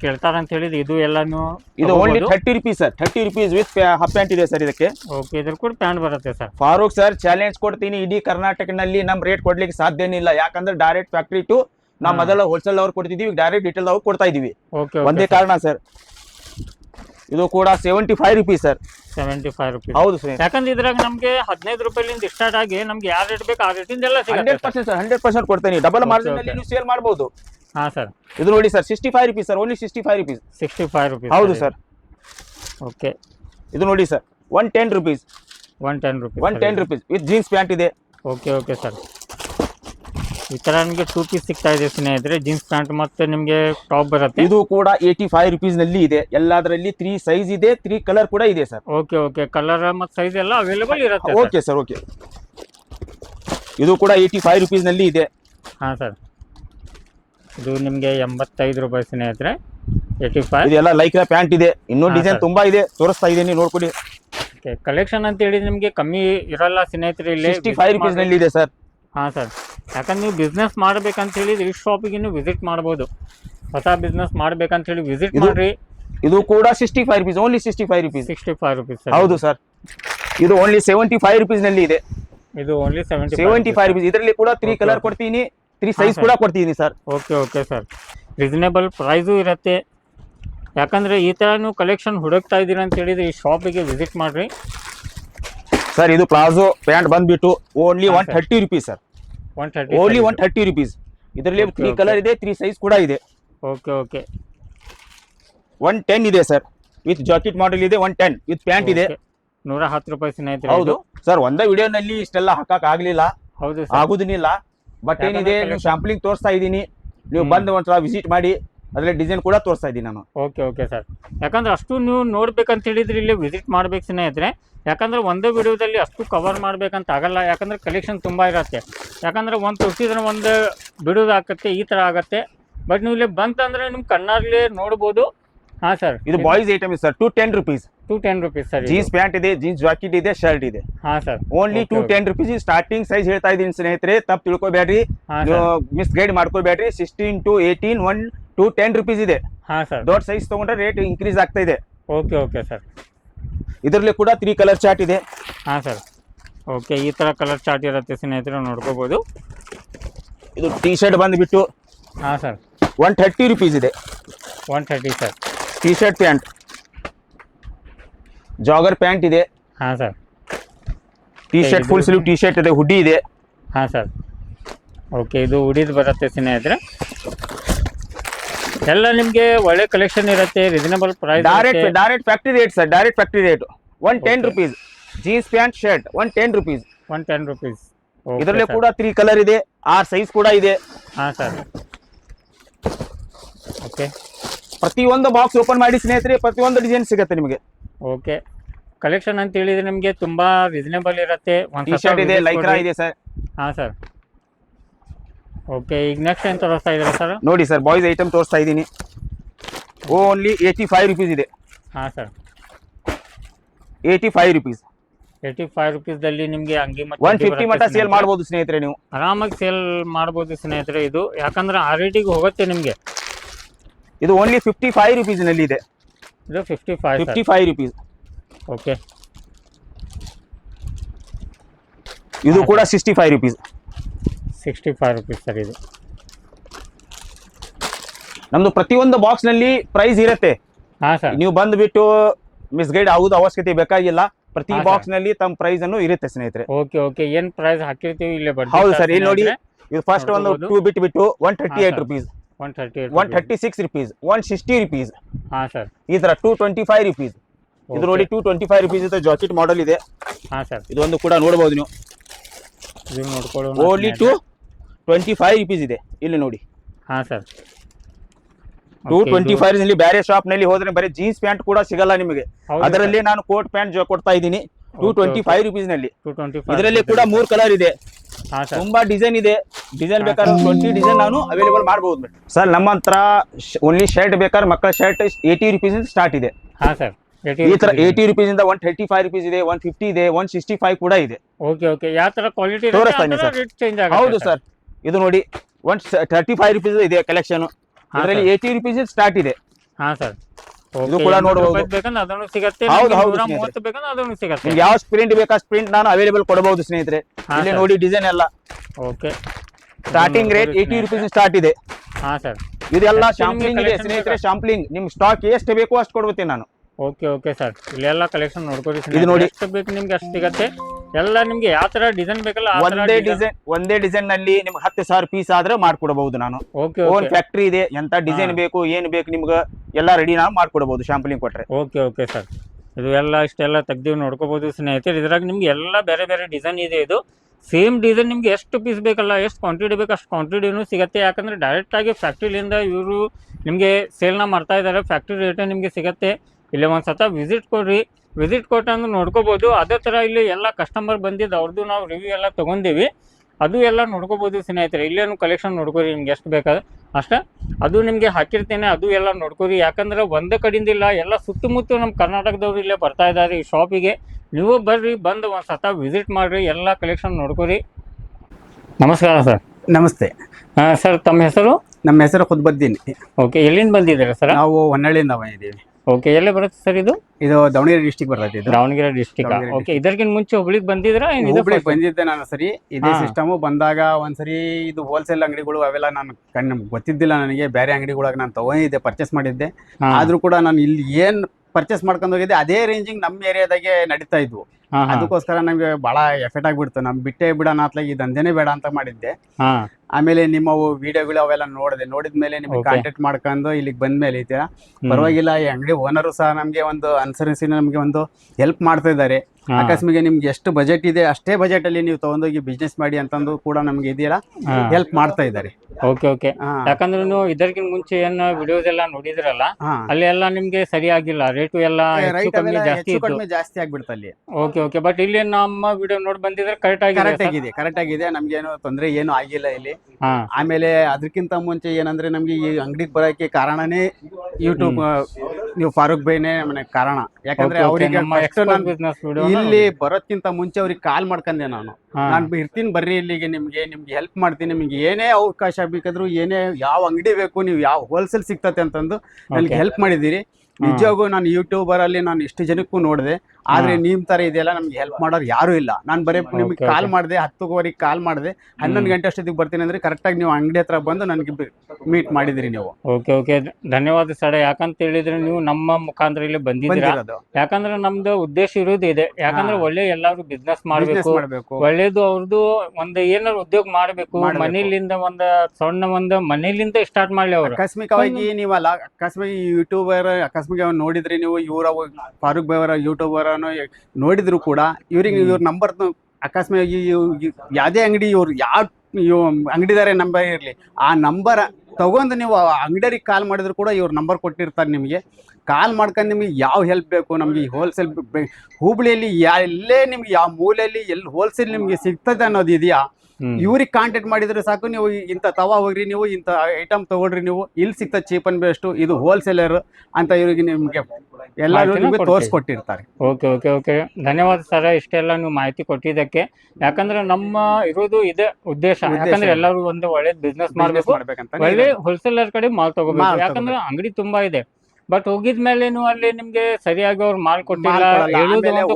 ಕೇಳ್ತಾರ ಅಂತ ಹೇಳಿದ್ರೆ ಇದು ಎಲ್ಲಾನು ಇದು only thirty rupees sir. Thirty rupees with half pant ಇದೆ ಸರ್ ಇದಕ್ಕೆ. ಓಕೆ ಇದ್ರ ಕೂಡ ಪ್ಯಾಂಟ್ ಬರುತ್ತೆ ಸರ್. ಫಾರೂಕ್ ಸರ್ ಚಾಲೆಂಜ್ ಕೊಡ್ತೀನಿ. ಇಡೀ ಕರ್ನಾಟಕನಲ್ಲಿ ನಮ್ ರೇಟ್ ಕೊಡ್ಲಿಕ್ಕೆ ಸಾಧ್ಯನೇ ಇಲ್ಲ ಯಾಕಂದ್ರೆ ಡೈರೆಕ್ಟ್ ಫ್ಯಾಕ್ಟ್ರಿ ಟು ನಾವು. ಮೊದಲ ಹೋಲ್ಸೇಲ್ ಅವ್ರು ಕೊಡ್ತಿದೀವಿ ಡೈರೆಕ್ಟ್ ರಿಟೇಲ್ ಅವ್ರು ಕೊಡ್ತಾ ಇದೀವಿ. ಓಕೆ ಒಂದೇ ಕಾರಣ ಸರ್. ಇದು ಕೂಡ seventy five rupees sir seventy five rupees ಹೌದು ಸರ್ ಯಾಕಂದ್ರೆ ಇದ್ರಾಗ ನಮಗೆ ಹದಿನೈದು ರೂಪಾಯಿಲಿಂದ ಸ್ಟಾರ್ಟ್ ಆಗಿ ನಮ್ಗೆ ಯಾವ ರೇಟ್ ಬೇಕು ಆ ರೇಟಿಂದ ಎಲ್ಲ hundred percent sir hundred percent ಕೊಡ್ತೀನಿ. ಡಬಲ್ ಮಾರ್ಜಿನ್ ಅಲ್ಲಿ ನೀವು ಸೇಲ್ ಮಾಡಬಹುದು ಹಾ ಸರ್ ಇದು ನೋಡಿ sir sixty five rupees sir only sixty five rupees sixty five rupees ಹೌದು ಸರ್. ಓಕೆ ಇದು ನೋಡಿ sir one ten rupees one ten rupees one ten rupees with jeans pant ಇದೆ. ಓಕೆ ಓಕೆ ಸರ್ ಈ ತರ ನಿಮಗೆ two piece ಸಿಗ್ತಾ ಇದೆ ಸ್ನೇಹಿತರೆ ಜೀನ್ಸ್ ಪ್ಯಾಂಟ್ ಮತ್ತೆ ನಿಮಗೆ ಟಾಪ್ ಬರುತ್ತೆ. ಇದು ಕೂಡ ಏಯ್ಟಿ ಫೈವ್ ರುಪೀಸ್ನಲ್ಲಿ ಇದೆ. ಎಲ್ಲದರಲ್ಲಿ ತ್ರೀ ಸೈಜ್ ಇದೆ ತ್ರೀ ಕಲರ್ ಕೂಡ ಇದೆ ಸರ್ ಓಕೆ ಓಕೆ ಕಲರ್ ಮತ್ತೆ ಸೈಜ್ ಎಲ್ಲ ಅವೈಲೇಬಲ್ ಇರುತ್ತೆ ಓಕೆ ಸರ್ ಓಕೆ ಇದು ಕೂಡ ಏಯ್ಟಿ ಫೈವ್ ರುಪೀಸ್ನಲ್ಲಿ ಇದೆ. ಹಾ ಸರ್ ಇದು ನಿಮಗೆ ಎಂಬತ್ತೈದು ರೂಪಾಯಿ ಸ್ನೇಹಿತರೆ ಏಯ್ಟಿ ಫೈವ್ ಇದೆಲ್ಲ ಲೈಕ್ ಪ್ಯಾಂಟ್ ಇದೆ. ಇನ್ನೂ ಡಿಸೈನ್. ತುಂಬಾ ಇದೆ. ತೋರಿಸ್ತಾ ಇದ್ದೀನಿ ನೋಡ್ಕೊಡಿ ಕಲೆಕ್ಷನ್ ಅಂತ ಹೇಳಿ ನಿಮಗೆ ಕಮ್ಮಿ ಇರಲ್ಲ ಸ್ನೇಹಿತರೆ ಇಲ್ಲಿ ಸಿಕ್ಸ್ಟಿ ಫೈವ್ ರುಪೀಸ್ನಲ್ಲಿ ಇದೆ ಸರ್ ಹಾ ಸರ್ ಯಾಕಂದ್ರೆ ನೀವು ಬಿಸ್ನೆಸ್ ಮಾಡ್ಬೇಕಂತ ಹೇಳಿ ಈ ಶಾಪಿಗೆ ನೀವು ವಿಸಿಟ್ ಮಾಡ್ಬೋದು. ಹೊಸ ಬಿಸ್ನೆಸ್ ಮಾಡ್ಬೇಕಂತ ಹೇಳಿ ವಿಸಿಟ್ ಇದು- ಮಾಡ್ರಿ. ಇದು ಕೂಡ sixty five rupees only sixty five rupees sixty five rupees ಹೌದು ಸರ್ ಇದು ಓನ್ಲಿ ಸೆವೆಂಟಿ ಫೈವ್ ರುಪೀಸ್ನಲ್ಲಿ ಇದೆ. ಇದು only seventy seventy five rupees ಇದರಲ್ಲಿ ಕೂಡ ತ್ರೀ Okay, ಕಲರ್ okay. ಕೊಡ್ತೀನಿ ತ್ರೀ ಹಾ, ಸೈಜ್ ಕೂಡ ಕೊಡ್ತೀನಿ sir okay okay sir reasonable price ಇರುತ್ತೆ. ಯಾಕಂದ್ರೆ ಈ ಥರ ನೀವು ಕಲೆಕ್ಷನ್ ಹುಡುಕ್ತಾ ಇದ್ದೀರಾ ಅಂತ ಹೇಳಿದ್ರೆ ಈ ಶಾಪಿಗೆ ವಿಸಿಟ್ ಮಾಡ್ರಿ. ಸರ್ ಇದು ಪ್ಲಾಜೋ ಪ್ಯಾಂಟ್ ಬಂದ್ಬಿಟ್ಟು ಓನ್ಲಿ ಹಾ, one sir. Thirty rupees sir only one thirty rupees ಇದರಲ್ಲಿ ತ್ರೀ ಕಲರ್ ಇದೆ ತ್ರೀ ಸೈಜ್ ಕೂಡ ಇದೆ. ಓಕೆ ಓಕೆ ಒನ್ ಟೆನ್ ಇದೆ ಸರ್ ವಿತ್ ಜಾಕೆಟ್ ಮಾಡೆಲ್ ಇದೆ ಒನ್ ಟೆನ್ ವಿತ್ ಪ್ಯಾಂಟ್ ಇದೆ. ನೂರ ಹತ್ತು ರೂಪಾಯಿ ಸ್ನೇಹಿತರೆ ಹೌದು. ಸರ್ ಒಂದೇ ವಿಡಿಯೋನಲ್ಲಿ ಇಷ್ಟೆಲ್ಲ ಹಾಕಕ್ ಆಗ್ಲಿಲ್ಲ. ಹೌದು ಆಗುದಿಲ್ಲ ಬಟ್ ಏನಿದೆ ಸ್ಯಾಂಪ್ಲಿಂಗ್ ತೋರಿಸ್ತಾ ಇದ್ದೀನಿ. ನೀವು. ಬಂದು ಒಂದ್ಸಲ ವಿಸಿಟ್ ಮಾಡಿ ಅದ್ರಲ್ಲಿ ಡಿಸೈನ್ ಕೂಡ ತೋರಿಸ್ತಾ ಇದ್ದೀನಿ ನಾನು. ಓಕೆ ಓಕೆ ಸರ್ ಯಾಕಂದ್ರೆ ಅಷ್ಟು ನೀವು ನೋಡ್ಬೇಕಂತ ಹೇಳಿದ್ರೆ ಇಲ್ಲಿ ವಿಸಿಟ್ ಮಾಡ್ಬೇಕು ಸ್ನೇಹಿತರೆ. ಯಾಕಂದ್ರೆ ಒಂದೇ ವಿಡಿಯೋದಲ್ಲಿ ಅಷ್ಟು ಕವರ್ ಮಾಡ್ಬೇಕಂತ ಆಗಲ್ಲ ಯಾಕಂದ್ರೆ ಕಲೆಕ್ಷನ್ ತುಂಬ ಇರತ್ತೆ. ಯಾಕಂದ್ರೆ ಒಂದು ತೋರಿಸಿದ್ರೆ ಒಂದು ಬಿಡೋದು ಆಗತ್ತೆ ಈ ಥರ ಆಗುತ್ತೆ. ಬಟ್ ನೀವು ಇಲ್ಲಿ ಬಂತಂದ್ರೆ ನಿಮ್ಮ ಕಣ್ಣಾರ್ಲಿ ನೋಡ್ಬೋದು. ಹಾಂ ಸರ್ ಇದು boys item sir two ten rupees two ten rupees sir jeans pant ಇದೆ ಜೀನ್ಸ್ ಜಾಕೆಟ್ ಇದೆ ಶರ್ಟ್ ಇದೆ. ಹಾಂ sir only two ten rupees starting size ಹೇಳ್ತಾ ಇದ್ದೀನಿ ಸ್ನೇಹಿತರೆ ತಪ್ಪು ತಿಳ್ಕೊಬೇಡ್ರಿ. Misguide ಮಾಡ್ಕೋಬೇಡ್ರಿ. Sixteen to eighteen one two ten rupees ಇದೆ. ಹಾಂ ಸರ್ ದೊಡ್ಡ ಸೈಜ್ ತಗೊಂಡ್ರೆ ರೇಟ್ ಇನ್ಕ್ರೀಸ್ ಆಗ್ತಾ ಇದೆ. ಓಕೆ ಓಕೆ ಸರ್ ಇದರಲ್ಲಿ ಕೂಡ ತ್ರೀ ಕಲರ್ ಚಾರ್ಟ್ ಇದೆ. ಹಾಂ ಸರ್. ಓಕೆ ಈ ಥರ ಕಲರ್ ಚಾರ್ಟ್ ಇರುತ್ತೆ ಸ್ನೇಹಿತರೆ ನೋಡ್ಕೋಬೋದು. ಇದು ಟೀ ಶರ್ಟ್ ಬಂದ್ಬಿಟ್ಟು ಹಾಂ ಸರ್. ಒನ್ ಥರ್ಟಿ ರುಪೀಸ್ ಇದೆ. One thirty sir T shirt pant jogger pant ಇದೆ. ಹಾಂ sir. T shirt full sleeve T shirt ಇದೆ ಹುಡಿ ಇದೆ. ಹಾಂ ಸರ್. ಓಕೆ ಇದು ಉಡಿದು ಬರುತ್ತೆ ಸ್ನೇಹಿತರೆ. ಎಲ್ಲ ನಿಮ್ಗೆ ಒಳ್ಳೆ ಕಲೆಕ್ಷನ್ ಇರುತ್ತೆ reasonable price direct direct factory rate sir direct factory rate one ten. Rupees jeans pant shirt one ten rupees one ten rupees ಇದರಲ್ಲಿ ಕೂಡ ತ್ರೀ ಕಲರ್ ಇದೆ. ಆರ್ ಸೈಜ್ ಕೂಡ ಇದೆ. ಹಾಂ ಸರ್ ಓಕೆ ಪ್ರತಿಯೊಂದು ಬಾಕ್ಸ್ ಓಪನ್ ಮಾಡಿ ಸ್ನೇಹಿತರೆ ಪ್ರತಿಯೊಂದು ಡಿಸೈನ್ ಸಿಗುತ್ತೆ ನಿಮಗೆ. ಓಕೆ ಕಲೆಕ್ಷನ್ ಅಂತ ಹೇಳಿದ್ರೆ ನಿಮಗೆ ತುಂಬಾ ರೀಸನೇಬಲ್ ಇರುತ್ತೆ. ಟಿ ಶರ್ಟ್ ಇದೆ ಲೈಕ್ರಾ ಇದೆ ಸರ್ ಹಾಂ ಸರ್ ಓಕೆ ಈಗ ನೆಕ್ಸ್ಟ್ ಏನು ತೋರಿಸ್ತಾ ಇದ್ದೀರಾ ಸರ್ ನೋಡಿ ಸರ್ ಬಾಯ್ಸ್ ಐಟಮ್ ತೋರಿಸ್ತಾ ಇದ್ದೀನಿ. ಓನ್ಲಿ ಏಯ್ಟಿ ಫೈವ್ ರುಪೀಸ್ ಇದೆ. ಹಾಂ sir eighty five rupees eighty five ರುಪೀಸ್ದಲ್ಲಿ ನಿಮಗೆ ಅಂಗಿ ಮತ್ತು ಒನ್ ಫಿಫ್ಟಿ ಮಟ್ಟ ಸೇಲ್. ಮಾಡ್ಬೋದು ಸ್ನೇಹಿತರೆ ನೀವು. ಆರಾಮಾಗಿ ಸೇಲ್ ಮಾಡ್ಬೋದು ಸ್ನೇಹಿತರೆ ಇದು. ಯಾಕಂದ್ರೆ ಆ ರೇಟಿಗೆ ಹೋಗುತ್ತೆ ನಿಮಗೆ. ಇದು ಓನ್ಲಿ ಫಿಫ್ಟಿ ಫೈವ್ ರುಪೀಸ್ನಲ್ಲಿ ಇದೆ. ಇದು fifty five fifty five rupees okay ಇದು ಕೂಡ sixty five rupees sixty five rupees sir ಇದು. ನಮ್ದು ಪ್ರತಿಯೊಂದು ಬಾಕ್ಸ್ನಲ್ಲಿ ಪ್ರೈಸ್ ಇರುತ್ತೆ. ಹಾಂ ಸರ್. ನೀವು ಬಂದ್ಬಿಟ್ಟು ಮಿಸ್ಗೈಡ್ ಆಗುದು ಅವಶ್ಯಕತೆ ಬೇಕಾಗಿಲ್ಲ. ಪ್ರತಿ ಹಾ, sir. ಬಾಕ್ಸ್ನಲ್ಲಿ ತಮ್ಮ ಪ್ರೈಸ್ ಅನ್ನು ಇರುತ್ತೆ ಸ್ನೇಹಿತರೆ. ಓಕೆ ಓಕೆ ಏನ್ ಪ್ರೈಸ್ ಹಾಕಿರ್ತೀವಿ ಇಲ್ಲೇ ಬರ್ತೀವಿ ಹೌದು ಸರ್ ಇಲ್ಲಿ ನೋಡಿ ಇದು ಫಸ್ಟ್ ಒಂದು ನೋಡ್ಬೋದು. ಟೂ ಬಿಟ್ ಬಿಟ್ಟು ಒನ್ ತರ್ಟಿ ಹಾ, eight sir. Rupees one thirty one thirty six rupees one sixty rupees ಹಾ ಸರ್. ಈ ತರ ಟೂ ಟ್ವೆಂಟಿ ಫೈವ್ ರುಪೀಸ್ ಇದು ನೋಡಿ ಟೂ ಟ್ವೆಂಟಿ ಫೈವ್ ರುಪೀಸ್ ಇದೆ ಜಾಕೆಟ್ ಮಾಡೆಲ್ ಇದೆ. ಹಾ ಸರ್. ಇದು ಒಂದು ಕೂಡ ನೋಡಬಹುದು ನೀವು. ಇದು ನೋಡ್ಕೊಳ್ಳೋಣ. Only two twenty five rupees ಇದೆ. ಇಲ್ಲಿ ನೋಡಿ. ಹಾಂ ಸರ್ ಟೂ ಟ್ವೆಂಟಿ ಫೈವ್ ಬೇರೆ ಶಾಪ್ನಲ್ಲಿ ಹೋದ್ರೆ ಬರೀ ಜೀನ್ಸ್ ಪ್ಯಾಂಟ್ ಕೂಡ ಸಿಗಲ್ಲ ನಿಮಗೆ. ಅದರಲ್ಲಿ ನಾನು ಕೋಟ್ ಪ್ಯಾಂಟ್ ಕೊಡ್ತಾ ಇದ್ದೀನಿ. ಟೂ ಟ್ವೆಂಟಿ ಫೈವ್ ರುಪೀಸ್ನಲ್ಲಿ. ಇದರಲ್ಲಿ ಕೂಡ ಮೂರ್ ಕಲರ್ ಇದೆ. ತುಂಬಾ ಡಿಸೈನ್ ಇದೆ. ಡಿಸೈನ್ ಬೇಕಾದ್ರೆ ಟ್ವೆಂಟಿ ಡಿಸೈನ್ ನಾನು ಅವೈಲೇಬಲ್ ಮಾಡಬಹುದು ಸರ್ ನಮ್ಮ ಹತ್ರ ಓನ್ಲಿ ಶರ್ಟ್ ಬೇಕಾದ್ರೆ ಮಕ್ಕಳ ಶರ್ಟ್ ಏಯ್ಟಿ ರುಪೀಸ್ ಸ್ಟಾರ್ಟ್ ಇದೆ. ಹಾಂ ಸರ್ ಈ ತರ ಏಯ್ಟಿ ರುಪೀಸ್ ಇಂದ ಒನ್ ಥರ್ಟಿ ಫೈವ್ ರುಪೀಸ್ ಇದೆ ಒನ್ ಫಿಫ್ಟಿ ಇದೆ ಒನ್ ಸಿಕ್ಸ್ಟಿ ಫೈವ್ ಕೂಡ ಇದೆ. ಓಕೆ ಓಕೆ ಯಾವ ಥರ ಕ್ವಾಲಿಟಿ ತೋರಿಸ್ತಾನೆ sir. ಚೇಂಜ್ ಆಗುತ್ತೆ ಹೌದು ಸರ್ ಇದು ನೋಡಿ ಒನ್ ತರ್ಟಿ ಫೈವ್ ರುಪೀಸ್ ಇದೆ ಕಲೆಕ್ಷನ್ ಅದರಲ್ಲಿ. ಏಯ್ಟಿ ರುಪೀಸ್ ಸ್ಟಾರ್ಟ್ ಇದೆ. ಹಾ ಸರ್. ಇದು ಕೂಡ ನೋಡಬಹುದು ಸಿಗತ್ತೆ ಹೌದು, ಹೌದು ಬೇಕಂದ್ರೆ ಅದನ್ನು ಸಿಗತ್ತೆ. ಯಾವ ಸ್ಪ್ರಿಂಟ್ ಬೇಕಾ ಸ್ಪ್ರಿಂಟ್ ನಾನು ಅವೈಲೇಬಲ್ ಕೊಡಬಹುದು ಸ್ನೇಹಿತರೆ. ಇಲ್ಲಿ ನೋಡಿ ಡಿಸೈನ್ ಎಲ್ಲ. Okay starting rate eighty rupees start ಇದೆ. ಹಾ ಸರ್. ಇದೆಲ್ಲ ಶಾಂಪ್ಲಿಂಗ್ ಇದೆ ಸ್ನೇಹಿತರೆ ಶಾಂಪ್ಲಿಂಗ್ ನಿಮ್ ಸ್ಟಾಕ್ ಎಷ್ಟು ಬೇಕು ಅಷ್ಟು ಕೊಡ್ಬೇಕು ನಾನು. ಓಕೆ ಓಕೆ ಸರ್ ಇಲ್ಲೆಲ್ಲ ಕಲೆಕ್ಷನ್ ನೋಡ್ಕೊಡಿ ಇದು ನೋಡಿ. ಎಷ್ಟು ಬೇಕು ನಿಮ್ಗೆ ಅಷ್ಟು ಸಿಗತ್ತೆ. ಎಲ್ಲ ನಿಮ್ಗೆ ಯಾವ ತರ ಡಿಸೈನ್ ಬೇಕಲ್ಲ ಆ ತರ ಒಂದೇ ಡಿಸೈನ್ ಒಂದೇ ಡಿಸೈನ್ನಲ್ಲಿ ನಿಮ್ಗೆ ಹತ್ತು ಸಾವಿರ ಪೀಸ್ ಆದ್ರೆ ಮಾಡ್ಕೊಡಬಹುದು ನಾನು. ಓಕೆ ಓನ್ ಓಕೆ ಫ್ಯಾಕ್ಟ್ರಿ ಇದೆ ಎಂತ ಡಿಸೈನ್ ಬೇಕು ಏನ್ ಬೇಕು ನಿಮ್ಗೆ ಎಲ್ಲ ರೆಡಿ ನಾವು ಮಾಡ್ಕೊಡಬಹುದು ಶಾಂಪಲಿಂಗ್ ಕೊಟ್ರೆ. ಓಕೆ ಓಕೆ ಸರ್ ಇದು ಎಲ್ಲ ಇಷ್ಟೆಲ್ಲ ತೆಗ್ದು ನೋಡ್ಕೋಬಹುದು ಸ್ನೇಹಿತರೆ. ಇದ್ರಾಗ ನಿಮ್ಗೆ ಎಲ್ಲ ಬೇರೆ ಬೇರೆ ಡಿಸೈನ್ ಇದೆ ಇದು. ಸೇಮ್ ಡಿಸೈನ್ ನಿಮ್ಗೆ ಎಷ್ಟು ಪೀಸ್ ಬೇಕಲ್ಲ ಎಷ್ಟು ಕ್ವಾಂಟಿಟಿ ಬೇಕು ಅಷ್ಟು ಕ್ವಾಂಟಿಟಿನೂ ಸಿಗುತ್ತೆ. ಆಗಿ ಡೈರೆಕ್ಟಾಗಿ ಫ್ಯಾಕ್ಟ್ರಿಲಿಂದ ಇವರು ನಿಮಗೆ ಸೇಲ್ನ ಮಾಡ್ತಾ ಇದ್ದಾರೆ ಫ್ಯಾಕ್ಟ್ರಿ ರೇಟ್ ನಿಮಗೆ ಸಿಗುತ್ತೆ. ಇಲ್ಲೇ ಒಂದು ಸತ ವಿಸಿಟ್ ಕೊಡ್ರಿ. ವಿಸಿಟ್ ಕೊಟ್ಟು ಅಂದ್ರೆ ನೋಡ್ಕೋಬೋದು. ಅದೇ ಥರ ಇಲ್ಲಿ ಎಲ್ಲ ಕಸ್ಟಮರ್ ಬಂದಿದ್ದು ಅವ್ರದ್ದು ನಾವು ರಿವ್ಯೂ ಎಲ್ಲ ತೊಗೊಂಡೀವಿ. ಅದು ಎಲ್ಲ ನೋಡ್ಕೋಬೋದು ಸ್ನೇಹಿತರೆ. ಇಲ್ಲೇನು ಕಲೆಕ್ಷನ್ ನೋಡ್ಕೋರಿ ನಿಮ್ಗೆ ಎಷ್ಟು ಬೇಕಾದ್ರೆ ಅಷ್ಟೇ. ಅದು ನಿಮಗೆ ಹಾಕಿರ್ತೇನೆ ಅದು ಎಲ್ಲ ನೋಡ್ಕೋರಿ. ಯಾಕಂದ್ರೆ ಒಂದೇ ಕಡೆಯಿಂದಿಲ್ಲ ಎಲ್ಲ ಸುತ್ತಮುತ್ತ ನಮ್ಮ ಕರ್ನಾಟಕದವ್ರು ಇಲ್ಲೇ ಬರ್ತಾ ಇದ್ದಾರೆ ಈ ಶಾಪಿಗೆ ನೀವು ಬರ್ರಿ ಬಂದು ಒಂದು ಸತ ವಿಸಿಟ್ ಮಾಡಿರಿ ಎಲ್ಲ ಕಲೆಕ್ಷನ್ ನೋಡ್ಕೋರಿ. ನಮಸ್ಕಾರ ಸರ್. ನಮಸ್ತೆ. ಹಾಂ ಸರ್ ತಮ್ಮ ಹೆಸರು? ನಮ್ಮ ಹೆಸರು ಖುದ್ಬದ್ದೀನ್. ಓಕೆ ಎಲ್ಲಿಂದ ಬಂದಿದ್ದೀರಾ ಸರ್? ನಾವು ಹೊನ್ನಳ್ಳಿಯಿಂದ ಬಂದಿದ್ದೀವಿ. ಓಕೆ ಎಲ್ಲಿ ಬರುತ್ತೆ ಸರ್ ಇದು? ಇದು ದಾವಣಗೆರೆ ಡಿಸ್ಟಿಕ್ ಬರ್ತೈತೆ ಇದು. ದಾವಣಗೆರೆ ಡಿಸ್ಟಿಕ್ ಓಕೆ ಇದಕ್ಕಿಂತ ಮುಂಚೆ ಹುಬ್ಳಿಗೆ ಬಂದಿದ್ರಾ ಹುಬ್ಳಿಗ್ ಬಂದಿದ್ದೆ ನಾನು ಸರಿ. ಇದೇ ಸಿಸ್ಟಮ್ ಬಂದಾಗ ಒಂದ್ಸರಿ ಇದು ಹೋಲ್ಸೇಲ್ ಅಂಗಡಿಗಳು ಅವೆಲ್ಲ ನಾನು ಕಣ್ಣು ಗೊತ್ತಿದ್ದಿಲ್ಲ ನನಗೆ. ಬೇರೆ ಅಂಗಡಿಗಳಾಗ ನಾನು ತಗೊಂಡಿದ್ದೆ ಪರ್ಚೇಸ್ ಮಾಡಿದ್ದೆ. ಆದ್ರೂ ಕೂಡ ನಾನು ಇಲ್ಲಿ ಏನ್ ಪರ್ಚೇಸ್ ಮಾಡ್ಕೊಂಡು ಹೋಗಿದ್ದೆ ಅದೇ ರೇಂಜಿಂಗ್ ನಮ್ಮ ಏರಿಯಾದಾಗೆ ನಡೀತಾ ಇದ್ವು. ಅದಕ್ಕೋಸ್ಕರ ನಮ್ಗೆ ಬಹಳ ಎಫೆಕ್ಟ್ ಆಗ್ಬಿಡ್ತು. ನಮ್ ಬಿಟ್ಟೆ ಬಿಡೋಣ ಅತ್ಲಾಗ ಈ ದಂಧೆನೇ ಬೇಡ ಅಂತ ಮಾಡಿದ್ದೆ. ಆಮೇಲೆ ನಿಮ್ಮ ವಿಡಿಯೋಗಳು ಅವೆಲ್ಲ ನೋಡಿದೆ ಮೇಲೆ ನಿಮ್ಗೆ. ಕಾಂಟ್ಯಾಕ್ಟ್ ಮಾಡ್ಕೊಂಡು ಇಲ್ಲಿಗೆ ಬಂದ ಮೇಲೆ ಇದ್ದೀರಾ ಪರವಾಗಿಲ್ಲ ಈ ಅಂಗಡಿ ಓನರು ಸಹ ನಮಗೆ ಒಂದು ಅನುಸರಿಸಿ ನಮಗೆ ಒಂದು ಹೆಲ್ಪ್ ಮಾಡ್ತಾ ಇದ್ದಾರೆ. ಅಕಸ್ಮಿಗೆ ನಿಮ್ಗೆ ಎಷ್ಟು ಬಜೆಟ್ ಇದೆ ಅಷ್ಟೇ ಬಜೆಟ್ ಅಲ್ಲಿ ನೀವು ತಗೊಂಡೋಗಿ ಬಿಸ್ನೆಸ್ ಮಾಡಿ ಅಂತಂದು ಕೂಡ ನಮ್ಗೆ ಇದೆಯಲ್ಲ? ಹೆಲ್ಪ್ ಮಾಡ್ತಾ ಇದ್ದಾರೆ. ಓಕೆ ಓಕೆ ಯಾಕಂದ್ರೆ ನೀವು ಇದಕ್ಕಿಂತ ಮುಂಚೆ ಏನ್ ವಿಡಿಯೋಸ್ ಎಲ್ಲ ನೋಡಿದ್ರಲ್ಲ ಅಲ್ಲಿ ಎಲ್ಲ ನಿಮ್ಗೆ ಸರಿ ಆಗಿಲ್ಲ ರೇಟು ಎಲ್ಲ ಜಾಸ್ತಿ ಕಡಿಮೆ ಜಾಸ್ತಿ ಆಗ್ಬಿಡ್ತು ಅಲ್ಲಿ. ಓಕೆ ಓಕೆ ಬಟ್ ಇಲ್ಲಿ ನಮ್ಮ ವಿಡಿಯೋ ನೋಡಿ ಬಂದಿದ್ರೆ ಕರೆಕ್ಟ್ ಆಗಿ ಕರೆಕ್ಟ್ ಆಗಿದೆ ಕರೆಕ್ಟ್ ಆಗಿದೆ. ನಮ್ಗೇನು ತೊಂದರೆ ಏನು ಆಗಿಲ್ಲ ಇಲ್ಲಿ. ಆಮೇಲೆ ಅದಕ್ಕಿಂತ ಮುಂಚೆ ಏನಂದ್ರೆ ನಮ್ಗೆ ಈ ಅಂಗಡಿಗೆ ಬರೋಕೆ ಕಾರಣನೇ ಯೂಟ್ಯೂಬ್ ನೀವು ಫಾರೂಕ್ ಬೈನೇ ಮನೆ ಕಾರಣ. ಯಾಕಂದ್ರೆ ಅವ್ರಿಗೆ video ಇಲ್ಲಿ ಬರೋದ್ಕಿಂತ ಮುಂಚೆ ಅವ್ರಿಗೆ ಕಾಲ್ ಮಾಡ್ಕಂದೆ ನಾನು. ನಾನು ಇರ್ತೀನಿ ಬರ್ರಿ ಇಲ್ಲಿಗೆ ನಿಮ್ಗೆ ನಿಮ್ಗೆ ಹೆಲ್ಪ್ ಮಾಡ್ತೀನಿ. ನಿಮ್ಗೆ ಏನೇ ಅವಕಾಶ ಬೇಕಾದ್ರು ಏನೇ ಯಾವ ಅಂಗಡಿ ಬೇಕು ನೀವು ಯಾವ ಹೋಲ್ಸೇಲ್ ಸಿಗ್ತತೆ ಅಂತಂದು ನನಗೆ. ಹೆಲ್ಪ್ ಮಾಡಿದ್ದೀರಿ. ನಿಜವಾಗೂ ನಾನು ಯೂಟ್ಯೂಬರ್ ಅಲ್ಲಿ ನಾನು ಇಷ್ಟು ಜನಕ್ಕೂ ನೋಡಿದೆ. ಆದ್ರೆ ನಿಮ್ ತರ ಇದೆಯಲ್ಲ ನಮ್ಗೆ ಹೆಲ್ಪ್ ಮಾಡೋರು ಯಾರು ಇಲ್ಲ. ನಾನು ಬರೀ ನಿಮ್ಗೆ ಕಾಲ್. ಮಾಡಿದೆ ಹತ್ತುವರೆಗೆ ಕಾಲ್ ಮಾಡಿದೆ ಹನ್ನೊಂದು ಗಂಟೆ ಅಷ್ಟೊತ್ತಿಗೆ ಬರ್ತೀನಿ ಅಂದ್ರೆ ಕರೆಕ್ಟಾಗಿ ನೀವು ಅಂಗಡಿ ಹತ್ರ ಬಂದು ನನಗೆ ಮೀಟ್ ಮಾಡಿದಿರಿ ನೀವು. ಓಕೆ ಓಕೆ ಧನ್ಯವಾದ ಸರ್ ಯಾಕಂತ ಹೇಳಿದ್ರೆ ನೀವು ನಮ್ಮ ಮುಖಾಂತರ ಇಲ್ಲಿ ಬಂದಿದ್ದೀರಾ? ಬಂದಿರೋದು. ಯಾಕಂದ್ರೆ ನಮ್ದು ಉದ್ದೇಶ ಇರೋದು ಇದೆ. ಯಾಕಂದ್ರೆ ಒಳ್ಳೆ ಎಲ್ಲಾರು ಬಿಸ್ನೆಸ್ ಬಿಸ್ನೆಸ್ ಮಾಡ್ಬೇಕು. ಒಳ್ಳೇದು ಅವ್ರದ್ದು ಒಂದು ಏನಾರು ಉದ್ಯೋಗ ಮಾಡಬೇಕು. ಮಾಡ್ಬೇಕು. ಮನೆಯಿಂದ ಒಂದ್ ಸಣ್ಣ ಒಂದ್ ಮನೇಲಿಂದ ಸ್ಟಾರ್ಟ್ ಮಾಡ್ಲಿ ಅವ್ರು. ಅಕಸ್ಮಿಕವಾಗಿ ನೀವಲ್ಲ ಅಕಸ್ಮಿಕ ಯೂಟ್ಯೂಬರ್ ಅಕಸ್ಮಿಕ ನೋಡಿದ್ರಿ ನೀವು ಇವರ ಫಾರೂಕ್ ಬೇವರ ಅವರ ಯೂಟ್ಯೂಬರ್ ನೋಡಿದ್ರು ಕೂಡ ಇವ್ರಿಗೆ ಇವ್ರ ನಂಬರ್ ಅಕಸ್ಮಾತ್ ಯಾವುದೇ ಅಂಗಡಿ ಇವ್ರು ಯಾವ ಅಂಗಡಿದಾರೆ ನಂಬರ್ ಇರಲಿ ಆ ನಂಬರ್ ತಗೊಂಡು ನೀವು ಅಂಗಡಿಯರಿಗೆ ಕಾಲ್ ಮಾಡಿದ್ರು ಕೂಡ ಇವ್ರ ನಂಬರ್ ಕೊಟ್ಟಿರ್ತಾರೆ ನಿಮಗೆ ಕಾಲ್ ಮಾಡ್ಕೊಂಡು ನಿಮಗೆ ಯಾವ ಹೆಲ್ಪ್ ಬೇಕು ನಮಗೆ ಈ ಹೋಲ್ಸೇಲ್ ಹುಬ್ಳಿಯಲ್ಲಿ ಯಾ ಎಲ್ಲೇ ನಿಮ್ಗೆ ಯಾವ ಮೂಲೆಯಲ್ಲಿ ಎಲ್ಲಿ ಹೋಲ್ಸೇಲ್ ನಿಮಗೆ ಸಿಗ್ತದೆ ಅನ್ನೋದು ಇದೆಯಾ. ಇವ್ರಿಗೆ ಕಾಂಟ್ಯಾಕ್ಟ್ ಮಾಡಿದ್ರೆ ಸಾಕು ನೀವು ಇಂಥ ತವಾ ಹೋಗ್ರಿ ನೀವು ಇಂಥ ಐಟಮ್ ತಗೊಳ್ರಿ ನೀವು ಇಲ್ಲಿ ಸಿಗ್ತದೆ ಚೀಪ್ ಅಂಡ್ ಬೆಸ್ಟ್ ಇದು ಹೋಲ್ಸೇಲರ್ ಅಂತ ಇವ್ರಿಗೆ ನಿಮ್ಗೆ ಎಲ್ಲರೂ ನಿಮಗೆ. ತೋರಿಸ್ಕೊಟ್ಟಿರ್ತಾರೆ. Okay okay okay. ಧನ್ಯವಾದ ಸರ್ ಇಷ್ಟೆಲ್ಲ ನೀವು ಮಾಹಿತಿ ಕೊಟ್ಟಿದ್ದಕ್ಕೆ. ಯಾಕಂದ್ರೆ ನಮ್ಮ ಇರೋದು ಇದೇ ಉದ್ದೇಶ. ಯಾಕಂದ್ರೆ ಎಲ್ಲರೂ ಒಂದು ಒಳ್ಳೆ ಬಿಸ್ನೆಸ್ ಮಾಡ್ಬೇಕು. ಮಾಡ್ಬೇಕಂತ ಒಳ್ಳೆ ಹೋಲ್ಸೇಲರ್ ಕಡೆ ಮಾಲ್ ತಗೋಬೇಕು. ಯಾಕಂದ್ರೆ ಅಂಗಡಿ ತುಂಬಾ ಇದೆ. ಬಟ್ ಹೋಗಿದ್ಮೇಲೆ ನೀವು ಅಲ್ಲಿ ನಿಮ್ಗೆ ಸರಿಯಾಗಿ ಅವ್ರು ಮಾಲ್ ಕೊಟ್ಟಿಲ್ಲ.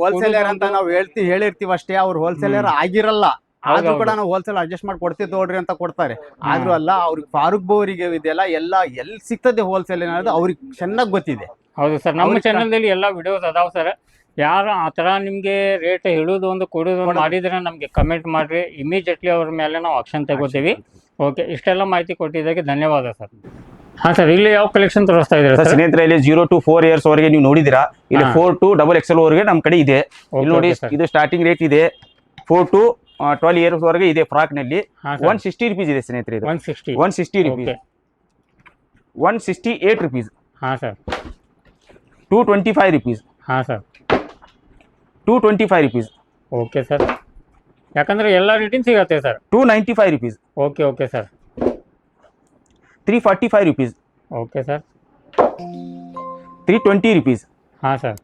ಹೋಲ್ಸೇಲರ್ ಅಂತ. ನಾವು ಹೇಳ್ತಿ ಹೇಳಿರ್ತೀವಿ ಅಷ್ಟೇ ಅವ್ರು ಹೋಲ್ಸೇಲರ್ ಆಗಿರಲ್ಲ. ಆದ್ರೂ ಕೂಡ. ನಾವು ಹೋಲ್ಸೇಲ್ ಅಡ್ಜಸ್ಟ್ ಮಾಡಿ ಕೊಡ್ತೀವಿ ತೋಡ್ರಿ ಅಂತ ಕೊಡ್ತಾರೆ. ಆದ್ರೂ ಅಲ್ಲ ಅವ್ರಿಗೆ ಫಾರೂಕ್ ಬೋರಿಗೆ ಇದೆಯಲ್ಲ ಎಲ್ಲ ಎಲ್ಲಿ ಸಿಗ್ತದೆ ಹೋಲ್ಸೇಲ್ ಅನ್ನೋದು ಅವ್ರಿಗೆ ಚೆನ್ನಾಗಿ ಗೊತ್ತಿದೆ. ಹೌದು ಸರ್ ನಮ್ಮ ಚಾನಲ್ದಲ್ಲಿ ಚಾನಲ್ ದಲ್ಲಿ ಎಲ್ಲ ವಿಡಿಯೋಸ್ ಅದಾವ ಸರ್. ಯಾರು ಆ ಥರ ನಿಮಗೆ ರೇಟ್ ಹೇಳೋದು ಒಂದು ಕೊಡೋದು ಮಾಡಿದ್ರೆ ನಮಗೆ ಕಮೆಂಟ್ ಮಾಡ್ರಿ. ಇಮಿಡಿಯೇಟ್ಲಿ ಅವ್ರ ಮೇಲೆ ನಾವು ಆಕ್ಷನ್ ತಗೋತೀವಿ. ಓಕೆ ಇಷ್ಟೆಲ್ಲ ಮಾಹಿತಿ ಕೊಟ್ಟಿದ್ದಕ್ಕೆ ಧನ್ಯವಾದ ಸರ್. ಹಾಂ ಸರ್ ಇಲ್ಲಿ ಯಾವ ಕಲೆಕ್ಷನ್ ತೋರಿಸ್ತಾ ಇದ್ದಾರೆ ಸರ್ ಸ್ನೇಹಿತರೆ ಇಲ್ಲಿ ಜೀರೋ ಟು ಫೋರ್ ಇಯರ್ಸ್ ವರೆಗೆ ನೀವು ನೋಡಿದಿರಾ ಇಲ್ಲಿ. Four to double X L ವರೆಗೆ ನಮ್ಮ ಕಡೆ ಇದೆ. ಇಲ್ಲಿ ನೋಡಿ ಇದು ಸ್ಟಾರ್ಟಿಂಗ್ ರೇಟ್ ಇದೆ. ಫೋರ್ ಟು ಟ್ವೆಲ್ ಇಯರ್ಸ್ ವರೆಗೆ ಇದೆ ಫ್ರಾಕ್ನಲ್ಲಿ ಹಾಂ ಒನ್ ಸಿಕ್ಸ್ಟಿ ರುಪೀಸ್ ಇದೆ ಸ್ನೇಹಿತರೆ ಇದು. One sixty one sixty rupees one sixty eight rupees ಹಾಂ sir two twenty five rupees ಹಾಂ sir two twenty five rupees okay sir ಯಾಕಂದ್ರೆ ಎಲ್ಲ ರೇಟಿಂಗ್ ಸಿಗತ್ತೆ sir two ninety five rupees okay okay sir three forty five rupees okay sir three twenty rupees ಹಾಂ sir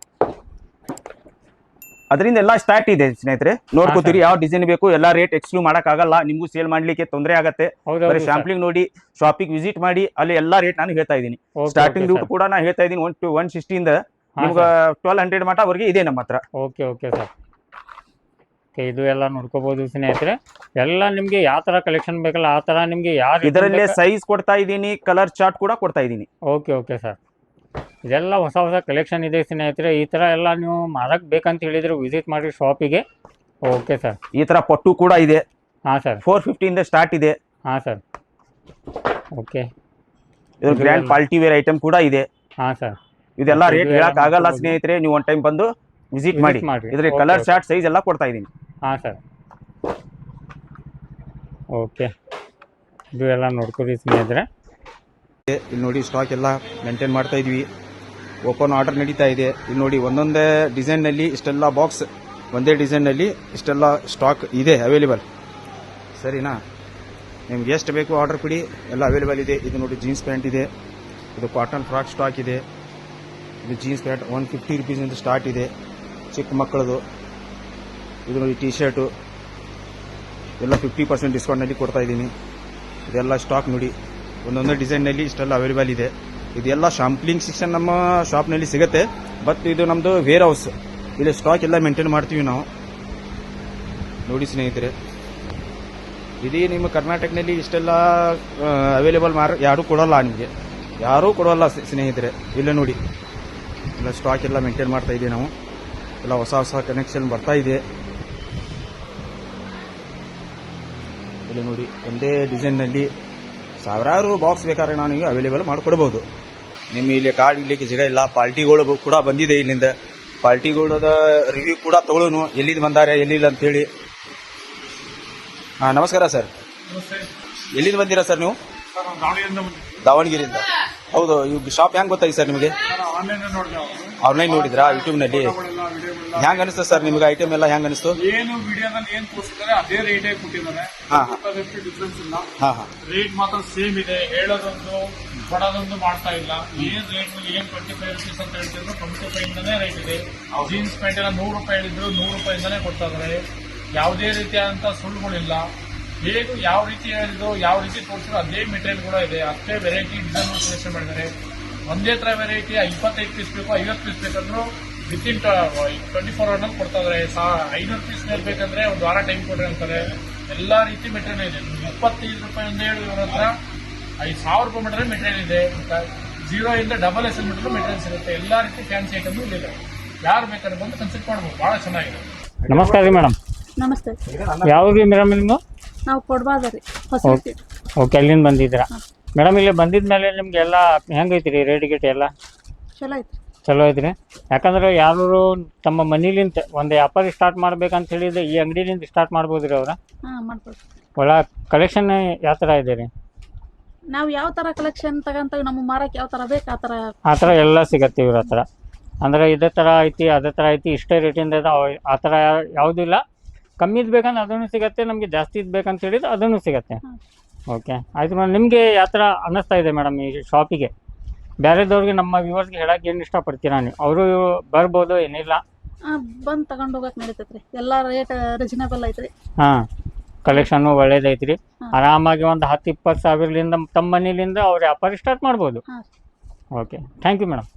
ಅದರಿಂದ ಎಲ್ಲ start ಇದೆ ಸ್ನೇಹಿತರೆ. ನೋಡ್ಕೋತೀರಿ ಯಾವ ಡಿಸೈನ್ ಬೇಕು ಎಲ್ಲ ರೇಟ್ ಎಕ್ಸ್ಕ್ಲೂ ಆಗಲ್ಲ ನಿಮಗೂ ಸೇಲ್ ಮಾಡ್ಲಿಕ್ಕೆ ತೊಂದರೆ ಆಗತ್ತೆ. ಬರೀ ಶಾಂಪ್ಲಿಂಗ್ ನೋಡಿ ಶಾಪಿಗೆ ವಿಸಿಟ್ ಮಾಡಿ ಅಲ್ಲಿ ಎಲ್ಲಾ ರೇಟ್ ನಾನು ಹೇಳ್ತಾ ಇದ್ದೀನಿ. ಸ್ಟಾರ್ಟಿಂಗ್ ದುಡ್ಡು ಕೂಡ ನಾನು ಹೇಳ್ತಾ ಇದ್ದೀನಿ ಒನ್ ಟು ಒನ್ ಸಿಕ್ಸ್ಟಿಯಿಂದ ನಿಮ್ಗೆ ಟ್ವೆಲ್ ಹಂಡ್ರೆಡ್ ಮಟವರೆಗೆ ಇದೆ ನಮ್ಮ ಹತ್ರ. Okay okay sir. ಇದು ಎಲ್ಲ ನೋಡ್ಕೋಬಹುದು ಸ್ನೇಹಿತರೆ. ಎಲ್ಲ ನಿಮ್ಗೆ ಯಾವ ತರ ಕಲೆಕ್ಷನ್ ಬೇಕಲ್ಲ ಆ ತರ ನಿಮ್ಗೆ ಯಾವ ಇದರಲ್ಲೇ ಸೈಜ್ ಕೊಡ್ತಾ ಇದ್ದೀನಿ ಕಲರ್ ಚಾರ್ಟ್ ಕೂಡ ಕೊಡ್ತಾ ಇದ್ದೀನಿ. Okay okay sir. ಇದೆಲ್ಲ ಹೊಸ ಹೊಸ ಕಲೆಕ್ಷನ್ ಇದೆ ಸ್ನೇಹಿತರೆ. ಈ ಥರ ಎಲ್ಲ ನೀವು ಮಾರಕ್ಕೆ ಬೇಕಂತ ಹೇಳಿದರೆ ವಿಸಿಟ್ ಮಾಡಿ ಶಾಪಿಗೆ ಓಕೆ ಸರ್ ಈ ಥರ ಪಟ್ಟು ಕೂಡ ಇದೆ. ಹಾಂ ಸರ್ ಫೋರ್ ಫಿಫ್ಟಿಯಿಂದ ಸ್ಟಾರ್ಟ್ ಇದೆ. ಹಾಂ ಸರ್ ಓಕೆ ಇದು grand quality party wear item ಕೂಡ ಇದೆ. ಹಾಂ ಸರ್ ಇದೆಲ್ಲ ರೇಟ್ ಹೇಳಕ್ ಆಗಲ್ಲ ಸ್ನೇಹಿತರೆ. ನೀವು ಒನ್ ಟೈಮ್ ಬಂದು ವಿಸಿಟ್ ಮಾಡಿ. ಮಾಡ್ರಿ. ಇದ್ರ ಕಲರ್ ಶಾರ್ಟ್ ಸೈಜ್ ಎಲ್ಲ ಕೊಡ್ತಾ ಇದ್ದೀನಿ. ಹಾಂ ಸರ್ ಓಕೆ ಇದು ಎಲ್ಲ ನೋಡ್ಕೊಳ್ಳಿ ಸ್ನೇಹಿತರೆ. ಇಲ್ಲಿ ನೋಡಿ ಸ್ಟಾಕ್ ಎಲ್ಲ ಮೇಂಟೈನ್ ಮಾಡ್ತಾ ಇದ್ವಿ. ಓಪನ್ ಆರ್ಡರ್ ನಡೀತಾ ಇದೆ. ಇಲ್ಲಿ ನೋಡಿ ಒಂದೊಂದೇ ಡಿಸೈನ್ನಲ್ಲಿ ಇಷ್ಟೆಲ್ಲ ಬಾಕ್ಸ್ ಒಂದೇ ಡಿಸೈನ್ನಲ್ಲಿ ಇಷ್ಟೆಲ್ಲ ಸ್ಟಾಕ್ ಇದೆ ಅವೈಲೇಬಲ್ ಸರಿನಾ? ನಿಮ್ಗೆ ಎಷ್ಟು ಬೇಕು ಆರ್ಡರ್ ಕೊಡಿ. ಎಲ್ಲ ಅವೈಲೇಬಲ್ ಇದೆ. ಇದು ನೋಡಿ ಜೀನ್ಸ್ ಪ್ಯಾಂಟ್ ಇದೆ. ಇದು ಕಾಟನ್ ಫ್ರಾಕ್ ಸ್ಟಾಕ್ ಇದೆ. ಇದು ಜೀನ್ಸ್ ಪ್ಯಾಂಟ್ ಒನ್ ಫಿಫ್ಟಿ ರುಪೀಸಿಂದ ಸ್ಟಾರ್ಟ್ ಇದೆ. ಚಿಕ್ಕ ಮಕ್ಕಳದು. ಇದು ನೋಡಿ ಟೀ ಶರ್ಟು ಎಲ್ಲ ಫಿಫ್ಟಿ ಪರ್ಸೆಂಟ್ ಡಿಸ್ಕೌಂಟ್ನಲ್ಲಿ ಕೊಡ್ತಾ ಇದ್ದೀನಿ. ಇದೆಲ್ಲ ಸ್ಟಾಕ್ ನೋಡಿ. ಒಂದೊಂದೇ ಡಿಸೈನ್ನಲ್ಲಿ ಇಷ್ಟೆಲ್ಲ ಅವೈಲೇಬಲ್ ಇದೆ. ಇದೆಲ್ಲ ಶಾಂಪ್ಲಿಂಗ್ ಸೆಕ್ಷನ್ ನಮ್ಮ ಶಾಪ್ನಲ್ಲಿ ಸಿಗುತ್ತೆ. ಬಟ್ ಇದು ನಮ್ಮದು ವೇರ್ ಹೌಸ್ ಇಲ್ಲಿ ಸ್ಟಾಕ್ ಎಲ್ಲ ಮೇಂಟೈನ್ ಮಾಡ್ತೀವಿ ನಾವು. ನೋಡಿ ಸ್ನೇಹಿತರೆ. ಇದೀ ನಿಮ್ಮ ಕರ್ನಾಟಕದಲ್ಲಿ ಇಷ್ಟೆಲ್ಲ ಅವೈಲೇಬಲ್ ಮಾರ, ಯಾರೂ ಕೊಡೋಲ್ಲ ನಿಮಗೆ. ಯಾರೂ ಕೊಡೋಲ್ಲ ಸ್ನೇಹಿತರೆ. ಇಲ್ಲ ನೋಡಿ. ಇಲ್ಲ ಸ್ಟಾಕ್ ಎಲ್ಲ ಮೇಂಟೈನ್ ಮಾಡ್ತಾ ಇದ್ದೀವಿ ನಾವು. ಎಲ್ಲ ಹೊಸ ಹೊಸ ಕನೆಕ್ಷನ್ ಬರ್ತಾ ಇದೆ. ಇಲ್ಲಿ ನೋಡಿ, ಒಂದೇ ಡಿಸೈನ್ನಲ್ಲಿ ಸಾವಿರಾರು ಬಾಕ್ಸ್ ಬೇಕಾದ್ರೆ ನಾನು ಈಗ ಅವೈಲೇಬಲ್ ಮಾಡಿಕೊಡ್ಬೋದು. ನಿಮ್ಮ ಇಲ್ಲಿ ಕಾರ್ಡ್ ಇಡ್ಲಿಕ್ಕೆ ಸಿಗ ಇಲ್ಲ ಪಾರ್ಟಿಗಳು ಕೂಡ ಬಂದಿದೆ ಇಲ್ಲಿಂದ. ಪಾರ್ಟಿಗಳದ ರಿವ್ಯೂ ಕೂಡ ತಗೊಳ್ಳೋನು. ಎಲ್ಲಿಂದ ಬಂದಾರೆ ಎಲ್ಲಿಲ್ಲ ಅಂತೇಳಿ. ಹಾಂ ನಮಸ್ಕಾರ ಸರ್. ಎಲ್ಲಿಂದ ಬಂದಿರಾ ಸರ್ ನೀವು? ದಾವಣಗೆರೆಯಿಂದ. ಹೌದು ಇವ್ ಶಾಪ್ ಹೆಂಗ್ ಗೊತ್ತಾಯ್ತು ಸರ್ ನಿಮಗೆ? ಆನ್ಲೈನ್ ನೋಡಿದ್ರಾ? ಯೂಟ್ಯೂಬ್ನಲ್ಲಿ ನಲ್ಲಿ? ಹೆಂಗ್ ಅನಿಸ್ತು ಸರ್ ನಿಮ್ಗೆ ಐಟಮ್ ಎಲ್ಲ ಹೆಂಗ್ ಅನಿಸ್ತು? ಏನು ವಿಡಿಯೋದಲ್ಲಿ ಏನ್ ತೋರಿಸಿದ್ದಾರೆ ಅದೇ ರೇಟೇ ಕೊಟ್ಟಿದ್ದಾರೆ. ಹಾ, ಹಾ. ಡಿಫ್ರೆನ್ಸ್ ಇಲ್ಲ. ಹಾಂ ಹಾಂ. ರೇಟ್ ಮಾತ್ರ ಸೇಮ್ ಇದೆ. ಹೇಳೋದೊಂದು ಕೊಡೋದೊಂದು ಮಾಡ್ತಾ ಇಲ್ಲ. ಏನ್ ರೇಟ್ ಏನ್ ಟ್ವೆಂಟಿ ಫೈವ್ ರುಪೀಸ್ ಅಂತ ಹೇಳ್ತಿದ್ರು ಟ್ವೆಂಟಿ ಫೈವ್ ಇಂದಾನೇ ರೇಟ್ ಇದೆ. ಜೀನ್ಸ್ ಪ್ಯಾಂಟ್ ಎಲ್ಲ ನೂರು ರೂಪಾಯಿ ಹೇಳಿದ್ರು ನೂರು ರೂಪಾಯಿಂದಾನೇ ಕೊಡ್ತಾ ಇದಾರೆ ಯಾವುದೇ ರೀತಿಯಾದಂತ ಸುಳ್ಳುಗಳಿಲ್ಲ. ಹೇಗೂ ಯಾವ ರೀತಿ ಹೇಳಿದ್ರು ಯಾವ ರೀತಿ ತೋರಿಸಿದ್ರು ಅದೇ ಮೆಟೀರಿಯಲ್ ಕೂಡ ಇದೆ. ಅಷ್ಟೇ ವೆರೈಟಿ ಡಿಸೈನ್ ಸೆಲೆಕ್ಷನ್ ಮಾಡಿದ್ದಾರೆ. ಒಂದೇ ತರ ವೆರೈಟಿ ಇಪ್ಪತ್ತೈದು ಪೀಸ್ ಬೇಕು ಐವತ್ತು ಪೀಸ್ ಬೇಕಂದ್ರು ವಿತ್ ಇನ್ ಟ್ವೆಂಟಿ ಫೋರ್ ಅವರ್ನಲ್ಲಿ ಕೊಡ್ತಾ ಇದಾರೆ ಸಾ ಐನೂರು ಪೀಸ್ ಮೇಲೆ ಬೇಕಂದ್ರೆ ಒಂದು ವಾರ ಟೈಮ್ ಕೊಡ್ರಿ ಅಂತಾರೆ. ಎಲ್ಲಾ ರೀತಿ ಮೆಟೀರಿಯಲ್ ಇದೆ. ನಿಮ್ಗೆ ಇಪ್ಪತ್ತೈದು ರೂಪಾಯಿ ಒಂದೇ ಹೇಳಿ ಇವ್ರ ಹತ್ರ ಐದು ಸಾವಿರ ರೂಪಾಯಿ ಮೀಟರ್ ಮೆಟೀರಿಯಲ್ ಇದೆ. ಜೀರೋ ಇಂದ double S L metre material ಸಿಗುತ್ತೆ. ಎಲ್ಲಾ ರೀತಿ ಫ್ಯಾನ್ಸಿ ಐಟಮ್ ಇದೆ. ಯಾರು ಬೇಕಾದ್ರೆ ಬಂದು ಕನ್ಸಿಟ್ ಮಾಡ್ಬೋದು. ಬಹಳ ಚೆನ್ನಾಗಿದೆ. ನಮಸ್ಕಾರ ರೀ ಮೇಡಮ್ ನಮಸ್ತೆ. ಯಾವ್ದು ರೀ ಮೇಡಮ್ ನಿಮ್ದು? ನಾವು ಕೊಡ್ಬಾದ ರೀ ಓಕೆ ಅಲ್ಲಿಂದ ಬಂದಿದ್ದೀರಾ? ಮೇಡಮ್ ಇಲ್ಲಿ ಬಂದಿದ ಮೇಲೆ ನಿಮ್ಗೆ ಎಲ್ಲ ಹೆಂಗೈತಿ ರೀ ರೇಟ್ ಗೀಟ್ ಎಲ್ಲ? ಚಲೋ ಐತಿ ಚಲೋ ಐತ್ರಿ? ಯಾಕಂದ್ರೆ ಯಾರು ತಮ್ಮ ಮನಿಲಿಂತ ಒಂದು ವ್ಯಾಪಾರ ಸ್ಟಾರ್ಟ್ ಮಾಡ್ಬೇಕಂತ ಹೇಳಿದ್ರೆ ಈ ಅಂಗಡಿಲಿಂದ ಸ್ಟಾರ್ಟ್ ಮಾಡ್ಬೋದು ರೀ ಅವ್ರ? ಹಾ ಮಾಡ್ಬೋದು. ಒಳ ಕಲೆಕ್ಷನ್ ಯಾವ ಥರ ಇದೆ ರೀ? ನಾವು ಯಾವ ತರ ಕಲೆಕ್ಷನ್ ತಗಂತ ನಮ್ಮ ಮಾರಕ್ಕೆ ಯಾವ ತರ ಬೇಕು ಆ ಥರ ಆ ಥರ ಎಲ್ಲ ಸಿಗತ್ತೆ ಇವ್ರ ಹತ್ರ. ಅಂದ್ರೆ ಇದೇ ಥರ ಐತಿ ಅದೇ ಥರ ಐತಿ ಇಷ್ಟೇ ರೇಟಿಂದ ಇದೆ ಅವ- ಆ ಥರ ಯಾವುದೂ ಇಲ್ಲ ಕಮ್ಮಿದು ಬೇಕಂದ್ರೆ ಅದನ್ನು ಸಿಗತ್ತೆ ನಮಗೆ ಜಾಸ್ತಿ ಇದು ಬೇಕಂತ ಹೇಳಿದ್ರೆ ಅದನ್ನು ಸಿಗತ್ತೆ. ಓಕೆ ಆಯ್ತು ಮೇಡಮ್ ನಿಮಗೆ ಯಾತ್ರ ಥರ ಅನ್ನಿಸ್ತಾ ಇದೆ ಮೇಡಮ್ ಈ ಶಾಪಿಗೆ ಬೇರೆದವ್ರಿಗೆ ನಮ್ಮ ವ್ಯೂವರ್ಸ್ಗೆ ಹೇಳಕ್ಕೆ ಏನು ಇಷ್ಟಪಡ್ತೀರಾ ನೀವು? ಅವರು ಬರ್ಬೋದು ಏನಿಲ್ಲ. ಬಂದು ತಗೊಂಡು ಹೋಗಕ್ಕೆ ಹೋಗಕ್ ನಡೀತೈತ್ರಿ. ಎಲ್ಲಾ ರೇಟ್ ರಿಜನೇಬಲ್ ಐತ್ರಿ. ಹಾಂ ಕಲೆಕ್ಷನ್ನು ಒಳ್ಳೇದೈತ್ರಿ. ಆರಾಮಾಗಿ ಒಂದು ಹತ್ತು ಇಪ್ಪತ್ತು ಸಾವಿರಲಿಂದ ತಮ್ಮ ಮನೇಲಿಂದ ಅವ್ರ ವ್ಯಾಪಾರ ಸ್ಟಾರ್ಟ್ ಮಾಡ್ಬೋದು. Okay thank you madam